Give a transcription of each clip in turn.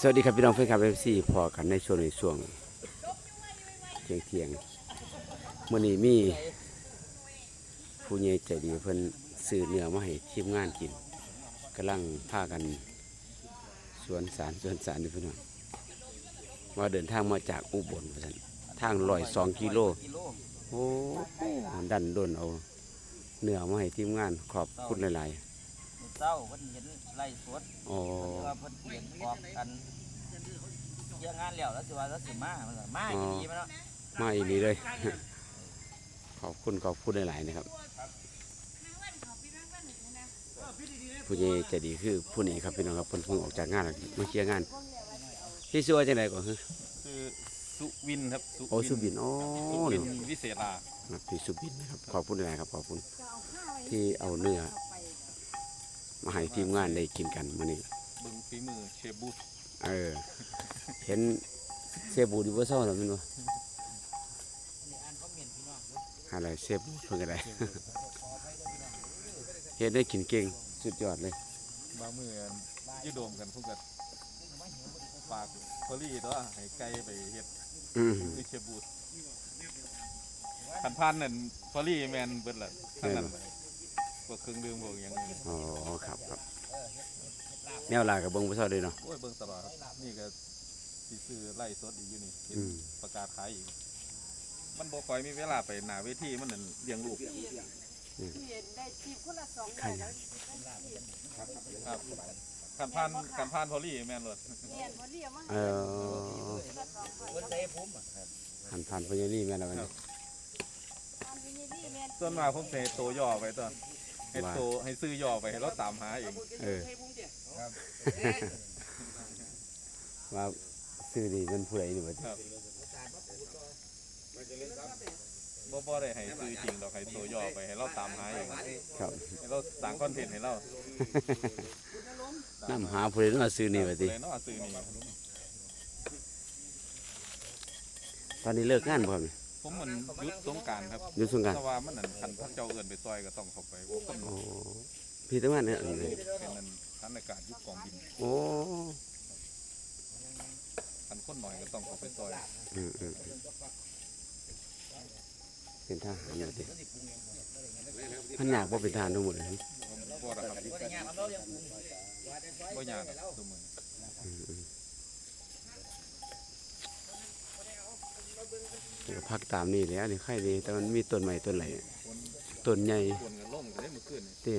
สวัสดีครับพี่น้องเพื่อนครับเอฟซีพอกันในช่วงในช่วงเที่ยงเที่ยงมื่อนี้มีผู้ใหญ่ใจดีเพิ่นซื้อเนื้อมาให้ทีมงานกินกำลังพากันสวนสารสวนสารนี่พี่น้องว่าเดินทางมาจากอุบลพันทางลอยสองกิโลโอ้ดันด้นเอาเนื้อมาให้ทีมงานขอบคุณหลายมื้ อเช้าเพิ่นเห็นไล่สดๆอ๋อแต่ว่าเพิ่นเห็นออกกันเกี่ยงงานแล้วแล้วสิว่าแล้วสิมามันก็มาอีดีมาเนาะมาอีนี้เลย ขอบคุณขอบคุณหลายๆนะครับผู้ใหญ่ใจดีคือผู้นี้ครับพี่น้องครับเพิ่นเพิ่งออกจากงานแล้วมาเคลียร์งานที่ซัวจังไดก่อนคือคือสุวินครับโอ้สุบินโอ้สุวินี่นวิเศษลาครับพี่สุบินนะครับขอบคุณหลายๆครับขอบคุณที่เอาเนื้อ มาให้ทีมงานได้กินกันมื้อนี้เบึงฝีมือเชฟบูธเออ เห็นเซบูดีบ่เซาแล้วแม่นบ่อะไรเซบูเพิ่นก็ได้ เฮ็ดได้กินเก่งสุดยอดเลย บางมือยืดโดมกันพวกกันฝากพอลี่ตัวให้ไก่ไปเฮ็ดอืมคือเชฟบูธขันพันนั่นพอลี่แมนเบิดละทั้งนั้นเลย พวกเครื่องดื่มพวกอย่างนี้อ๋อครับครับแนวลากับเบิ่งบ่เซาเลยเนาะ โอ้ยเบิ่งตลอดครับนี่ก็สิซื้อไล่สดอีกอยู่นี่เห็นอืม ประกาศขายอีก มันบ่ค่อยมีเวลาไปหน้าเวทีมันนั่นเลี้ยงลูกได้จีบคนละสองใครใบนะแล้วครับขันพันขันพันพอลี่แมนเลยเรียนพอเรียกว่าเออคนละสองใบเพิ่นใส่ผมอะครับหันผ่านพญานี่แม่นแล้วกันตอนนี้นี่แม่ส่วนมากผมจะให้ตัวย่อไปตัว ให้ว่าตัวให้ซื้อย่อไปให้เราตามหาเองเออ ว่าซื้อนี่เป็นผู้ใดนี่บ่ครับบ่บ่ได้ให้ซื้อจริงดอกให้ตัวย่อไปให้เราตามหาเองครับ ให้เราสั่งคอนเทนต์ให้เรานํหาผู้ใดมาซื้อนี่ว่าติเลยเนาะซื้อนี่ตอนนี้เลิกงานบ่ครับนี่ ผมมันหยุดสงกรารครับอยู่สงกรานต์ แต่ว่ามันนั่นคันพระเจ้าเอิ้นไปซอยก็ต้องเข้าไปว่าคนโอ้พี่ทำงานเนี่ยอันนี้เป็นนั่นทันอากาศยุคกองบินโอ้คันคนหน่อยก็ต้องเข้าไปซอยอืมอืมอืมเป็นทหารอยู่ติมันยากบ่เป็นทหารทั้งหมดเลย ผมบ่ล่ะครับบ่ยากดอกซุมื้ออืมอืมเดี๋ยว พักตามนี่แหล้วนี่ไข่ดีแต่มันมีต้นใหม่ต้นไหลคนต้นใหญ่คนกันล่มกันได้เมื่อคืนนี่ติ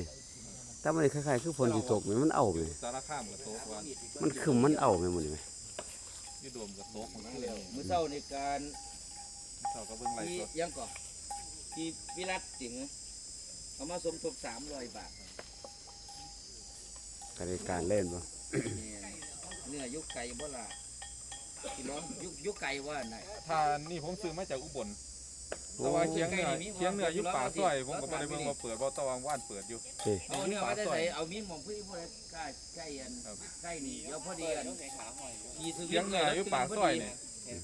แต่มันคล้ายๆคือฝนสิตกแม่มันเอาแม่สารคามก็ตกว่ามันคือมันเอาแม่หมดนี่แม่อยู่โดมก็ตกเมื่อคืนนี่มื้อเช้าในการเช้าก็เบิ่งไลฟ์ที่สดยังก่อนที่วิรัตจริงเอามาสมทบ300บาทกรการเล่นบ่เนื้อยุกไก่บ่ล่ะ พี่น้องยุกยุกไก่ว่าไหนถ้านี่ผมซื้อมาจากอุบลแต่ว่าเคียงเนื้อเคียงเนื้ออยู่ป่าซอย ผมก็บ่ได้เบิ่งว่าเปิดบ่แตะวางว่านเปิดอยู่ติเอาเนื้อมาได้ใส่เอามีดหมองพี่ผู้ใดใกล้ใกล้อันครับใกล้นี่เดี๋ยวพอดีอันขี่สวิเคียงเนื้ออยู่ป่าซอยนี่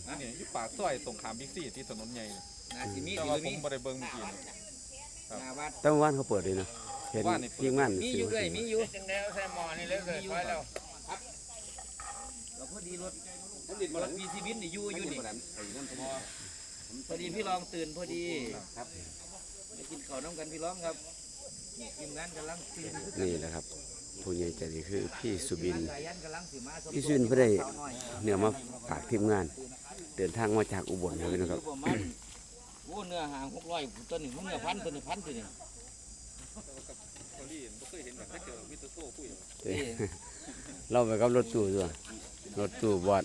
ฮะนี่อยู่ป่าซอยตรงขามบิ๊กซีที่ถนนใหญ่นี่นาสิมีแต่สิว่าผมีมบ่ได้เบิ่งเมื่อกี้นี่หน้าวัดแต่เมื่อวานเขาเปิดเลยเนาะเห็นว่านนี่เปิดทีมงานมีซื้อยู่อด้วยมีอยู่จังแล้วใส่หมอนี่เลยเลยไว้แล้วเราพอดีรถ รถมีชีวิตนี่อยู่อยู่นี่พอดีพี่รองตื่นพอดีครับไปกินข้าวน้ำกันพี่รองครับนี่ทีมงานกำลังตื่นนี่แหละครับผู้ใหญ่ใจดีคือพี่สุบินสายันกำลังสิมาสมทบพี่สุบินเพิ่นได้สาวน้อยเนื้อมาฝากทีมงาน เดินทางมาจากอุบลครับพี่น้องครับอยู่ประมาณโอ้เนื้อหางหกร้อยต้นนี่เนื้อพันตัวนี่พันตัวนี่คนที่บ่เคยเห็นแบบถ้าเจอวิตโซ่คุยเอ้ยเราไปกับรถตู้ด้วยรถตู้บอด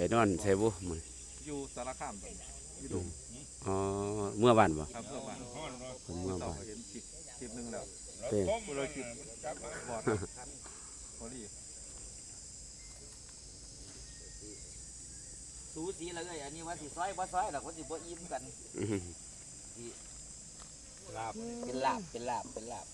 ไปนอนใส่บุมื้ออยู่สารคามตอนนี้อยู่โดมอ๋อเมื่อวานบ่ครับเมื่อวานผมเมื่อเช้าวานก็เห็นคลิปคลิปหนึงแล้วเต้ผู้เราคลิปบอดพอดีสูสีแล้วเลยอันนี้ว่าสิซอยว่าซอยหรอกว่าสิบ่อิ่มกัน อื้อหือลาบ เป็นลาบ เป็นลาบ เป็นลาบ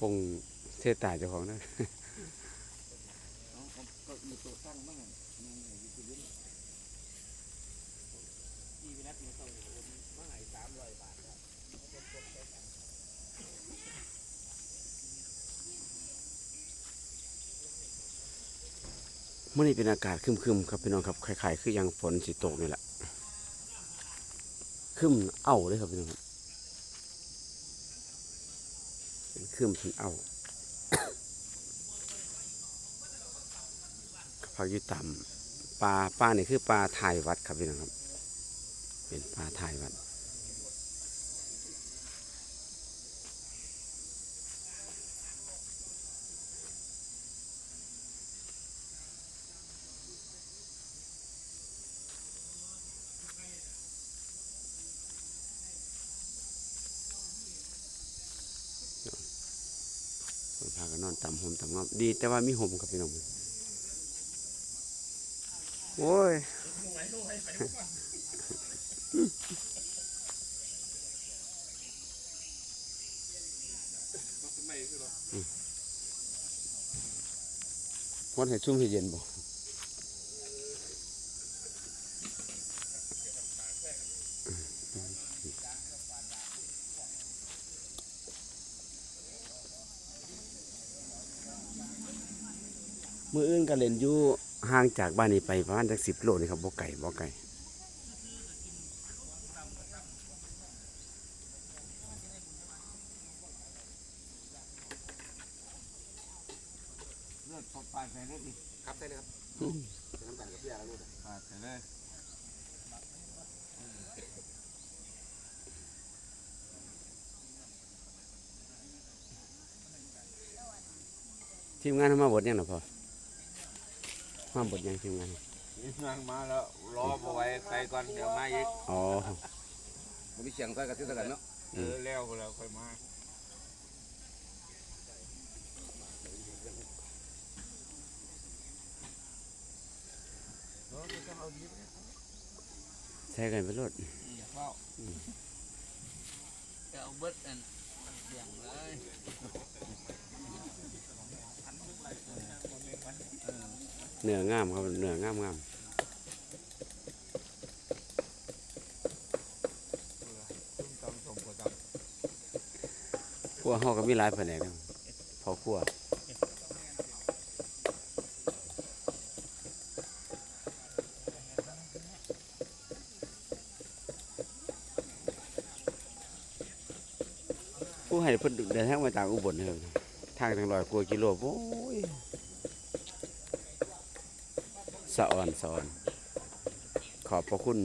ปงเสตาเจ้าของนั่นเมื่อไานี้เป็นอากาศครึมๆครับพี่น้องครับคล้ายๆ คือยังฝนสิตกนี่แหละคึมเอ้าเลยครับพี่น้อง ขึ้นครึมเป็นเอาพักอยู่ต่ำปลาปลานี่คือปลาถ่ายวัดครับพี่น้องครับ เป็นปลาถ่ายวัด คนพากันนอน ต่ำห่มต่ำงอมดี แต่ว่ามีห่มครับพี่น้องโอ้ยวันให้ชุ่มให้เย็นบ่ มืออื่นก็เล่นอยู่ห่างจากบ้านนี้ไปประมาณจักสิบโลนี่ครับบ่ไก่บ่ไก่เลือดปาดไปเลยดิครับใช่เลยครับใส่น้ำตาลกับเพี้ยแล้วลูกปาดไปเลยทีมงานเขามาบทยังหรอพ่อ มาบทยังทีมงานนั่งมาแล้วรอเอาไว้ไปก่อนเดี๋ยวมาอีกอ๋อมันมีเสียงใส่กับที่สกันเนาะเออแล้วแล้วค่อยมาใช้กันไปรถเฝ้าจะเอาเบิดอันเสียงเลย เนื้องามครับเนื้องามงามตุ้มตำสมกว่าตครัวเขาก็มีหลายแผนกนะพอครัวผู้ให้เพิ่นเดินทางมาจากอุบลนะครับทางทางลอยกว่ากิโลโอ้ย สะออนสะออน ขอบพระคุณ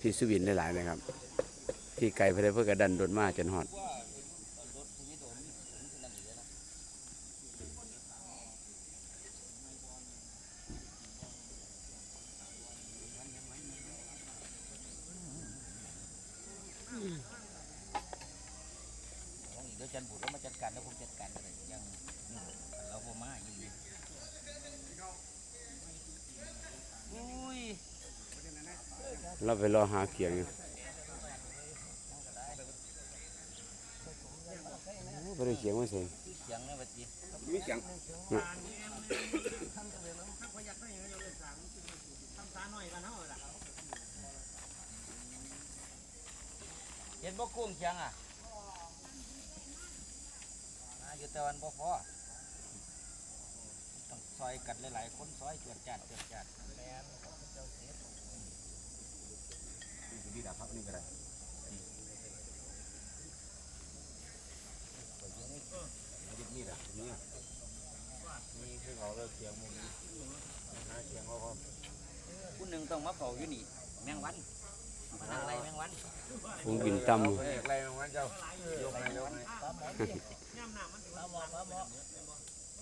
พี่สุวินหลายๆนะครับ ที่ไกลไปได้เพื่อกระดันโดนมาจนหอดเดี๋ยวจันบุตรมาจัดการแล้วผมจัดการอะไรยังเราบ่มาอยู่ดีอุ้ย เราไปรอหาเขียงอยู่โอ้บ่ได้เขียงมาใส่เสียงเนี่ยบัดนี้มีเสียงเห็นบ่กุ้งเสียงอะมาอยู่แต่วันบ่พอต้องซอยกัดหลายๆคนซอยจวดจัดจวดจัด ดีๆนะครับนี่ก็ได้นี่แหละนี่นี่คือเขาเลิกเสียงมุมนี้หาเสียงเขาก็ผู้หนึ่งต้องมาเฝ้าอยู่นี่แมงวันมาทางไรแมงวันพุงบินต่ำเอกอะไรของมันเจ้ายกให้ยกให้มีดเท่ากับบ่พอกันนะปักไว้เลยอันนี้คือว่าปักมาให้นี่คือกันว่า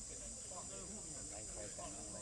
จัดปักไว้ว่าใ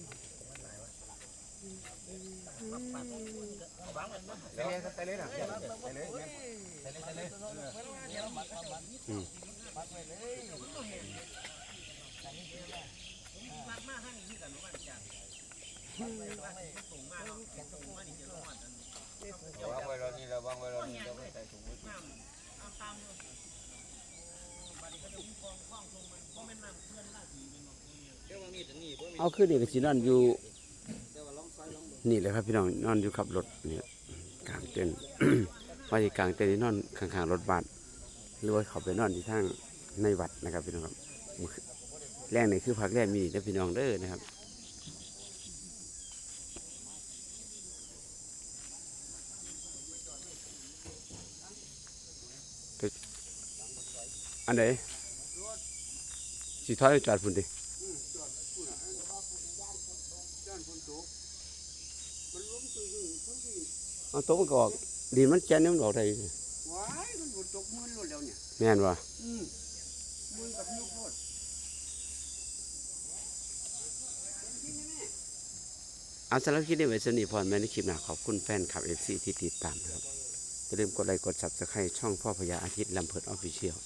วางไว้รอนี่เราวางไว้รอนี่เราใส่ถุงมือเอาขึ้นนี่ก็สินั่นอยู่ นี่แหละครับพี่น้องนอนอยู่ขับรถเนี่ยกลางเต็นท์ว่าจะกลางเต็นท์นี่นอนข้างๆรถบัสหรือว่าเขาไปนอนที่ทางในวัดนะครับพี่น้องครับแรงนี่คือพักแรกมีนะพี่น้องเด้อนะครับอันไหนสิถอยจอดพุ่นดิ เอาตกมันก็ออกดินมันแจนนี่มันออกได้อยู่ว้ายมันฝนตกมืนหมดแล้วเนี่ยแม่นวะอืมมืนกับยุกโคตรเอาสำหรับคลิปนี้ไว้สนิทพรแม่ในคลิปหน้าขอบคุณแฟนคลับเอฟซีที่ติดตามนะครับอย่าลืมกดไลค์กดซับสไครต์ช่องพ่อพญาอาทิตย์ลำเพิดออฟฟิเชียล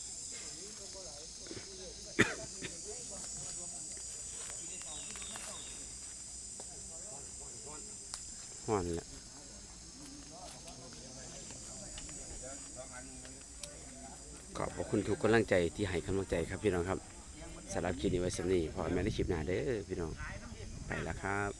ฮ้อนแหละข อบคุณทุกกำลังใจที่ให้กำลังใจครับพี่น้องครับสำหรับคลิปนี้ไว้สำนีพอแม่ได้คลิปหน้าเด้อพี่น้องไปแล้วครับ